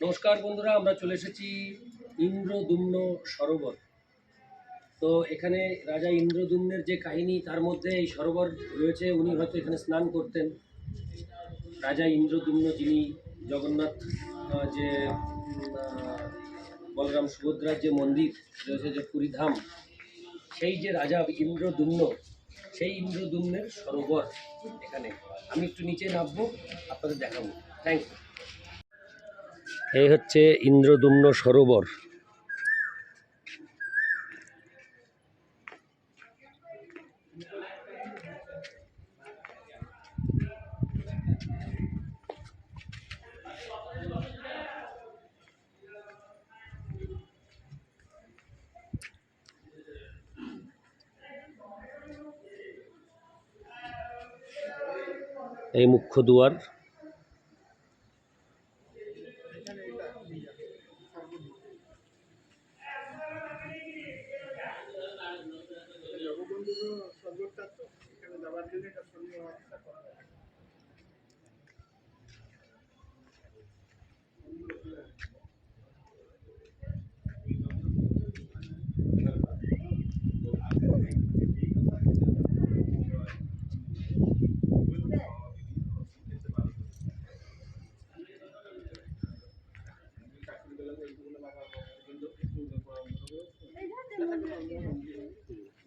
নমস্কার বন্ধুরা, আমরা চলে এসেছি ইন্দ্রদুম্ন সরোবর। তো এখানে রাজা ইন্দ্রদুম্নের যে কাহিনী, তার মধ্যে এই সরোবর রয়েছে, উনি হয়তো এখানে স্নান করতেন। রাজা ইন্দ্রদুম্ন যিনি জগন্নাথ যে বলরাম সুভদ্রার যে মন্দির রয়েছে, যে পুরীধাম সেই যে রাজা ইন্দ্রদুম্ন, সেই ইন্দ্রদুম্নের সরোবর এখানে। আমি একটু নিচে নামবো, আপনাদের দেখাবো। থ্যাংক ইউ এই হচ্ছে ইন্দ্রদুম্ন সরোবর। এই মুখ্য দুয়ার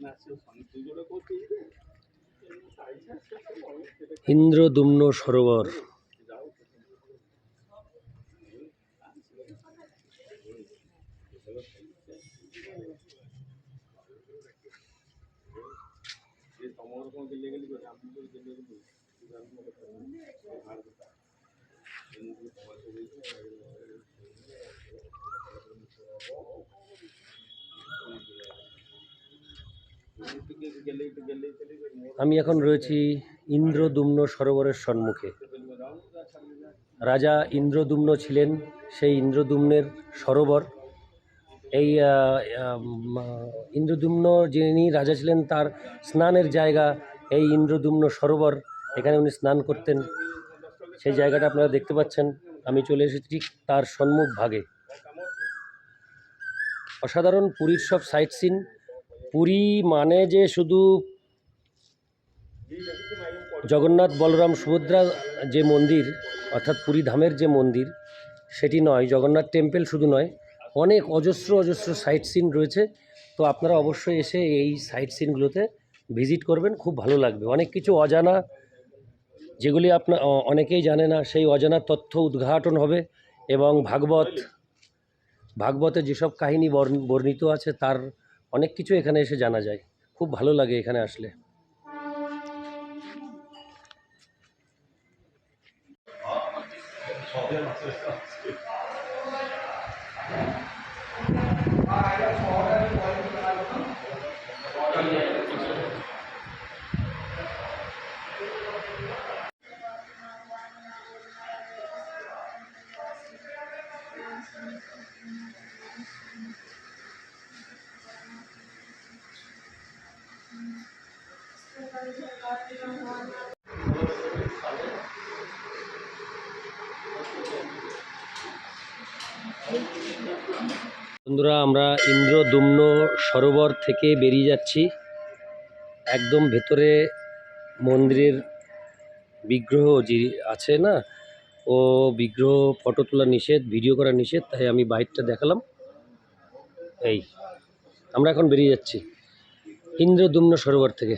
না সে সঙ্গে তুই করে করতে ইন্দ্রদুম্ন সরোবর। আমি এখন রয়েছি ইন্দ্রদুম্ন সরোবরের সম্মুখে। রাজা ইন্দ্রদুম্ন ছিলেন সেই ইন্দ্রদুম্নের সরোবর। এই ইন্দ্রদুম্ন যিনি রাজা ছিলেন তার স্নানের জায়গা এই ইন্দ্রদুম্ন সরোবর, এখানে উনি স্নান করতেন। সেই জায়গাটা আপনারা দেখতে পাচ্ছেন, আমি চলে এসেছি ঠিক তার সম্মুখ ভাগে অসাধারণ পুরীর সব সাইট সিন পুরী মানে যে শুধু জগন্নাথ, বলরাম, সুভদ্রা যে মন্দির, অর্থাৎ পুরী ধামের যে মন্দির, সেটি নয়। জগন্নাথ টেম্পল শুধু নয়, অনেক অজস্র অজস্র সাইট সিন রয়েছে। তো আপনারা অবশ্যই এসে এই সাইট সিনগুলোতে ভিজিট করবেন, খুব ভালো লাগবে। অনেক কিছু অজানা, যেগুলি আপনার অনেকেই জানে না, সেই অজানা তথ্য উদ্ঘাটন হবে এবং ভাগবত, ভাগবতে যেসব কাহিনী বর্ণিত আছে, তার অনেক কিছু এখানে এসে জানা যায়। খুব ভালো লাগে এখানে আসলে। বন্ধুরা, আমরা ইন্দ্রদুম্ন সরোবর থেকে বেরিয়ে যাচ্ছি। একদম ভেতরে মন্দিরের বিগ্রহ যে আছে না, ও বিগ্রহ ফটো তোলা নিষেধ, ভিডিও করা নিষেধ, তাই আমি বাইকটা দেখালাম। এই, আমরা এখন বেরিয়ে যাচ্ছি ইন্দ্রদুম্ন সরোবর থেকে।